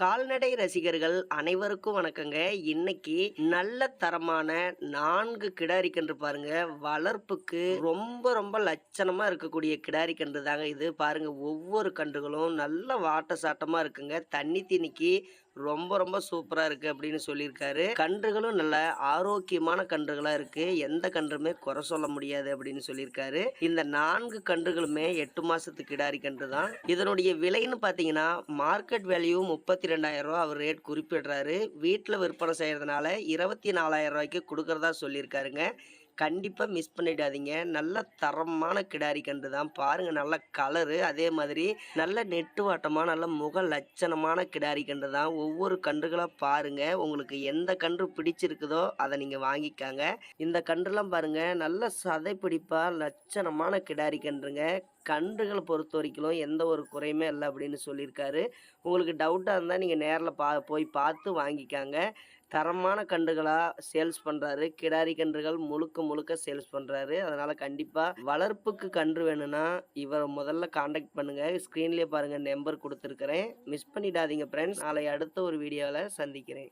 கால்நடை ரசிகர்கள் அனைவருக்கும் வணக்கங்க. இன்னைக்கு நல்ல தரமான நான்கு கிடாரி கன்று பாருங்க. வளர்ப்புக்கு ரொம்ப ரொம்ப லட்சணமா இருக்கக்கூடிய கிடாரி கன்று தாங்க இது. பாருங்க ஒவ்வொரு கன்றுகளும் நல்ல வாட்ட சாட்டமா இருக்குங்க. தண்ணி திணிக்கி ரொம்ப ரொம்ப சூப்பரா இருக்கு அப்படின்னு சொல்லியிருக்காரு. கன்றுகளும் நல்ல ஆரோக்கியமான கன்றுகளா இருக்கு. எந்த கன்றுமே குறை சொல்ல முடியாது அப்படின்னு சொல்லியிருக்காரு. இந்த நான்கு கன்றுகளுமே எட்டு மாதத்துக்கு கிடாரி கன்று தான். இதனுடைய விலைன்னு பார்த்தீங்கன்னா மார்க்கெட் வேல்யூ முப்பத்தி ரெண்டாயிரம் ரூபா அவர் ரேட் குறிப்பிடுறாரு. வீட்டில் விற்பனை செய்யறதுனால இருபத்தி நாலாயிரம் ரூபாய்க்கு கொடுக்கறதா சொல்லியிருக்காருங்க. கண்டிப்பாக மிஸ் பண்ணிடாதீங்க. நல்ல தரமான கிடாரி கன்று தான். பாருங்கள் நல்ல கலரு. அதே மாதிரி நல்ல நெட்டு வாட்டமாக நல்ல முக லட்சணமான கிடாரி கன்று தான். ஒவ்வொரு கன்றுகளாக பாருங்கள் உங்களுக்கு எந்த கன்று பிடிச்சிருக்குதோ அதை நீங்கள் வாங்கிக்காங்க. இந்த கன்றுலாம் பாருங்கள் நல்ல சதை பிடிப்பாக லட்சணமான கிடாரி கன்றுங்க. கன்றுகளை பொறுத்த வரைக்கும் எந்த ஒரு குறையுமே இல்லை அப்படின்னு சொல்லியிருக்காரு உங்களுக்கு டவுட்டாக இருந்தால் நீங்கள் நேரில் பா போய் பார்த்து வாங்கிக்காங்க. தரமான கன்றுகளாக சேல்ஸ் பண்ணுறாரு கிடாரி கன்றுகள் முழுக்க முழுக்க சேல்ஸ் பண்ணுறாரு அதனால் கண்டிப்பாக வளர்ப்புக்கு கன்று வேணும்னா இவரை முதல்ல காண்டாக்ட் பண்ணுங்கள் ஸ்க்ரீன்லேயே பாருங்கள் நம்பர் கொடுத்துருக்குறேன். மிஸ் பண்ணிடாதீங்க ஃப்ரெண்ட்ஸ் நாளை அடுத்த ஒரு வீடியோவில் சந்திக்கிறேன்.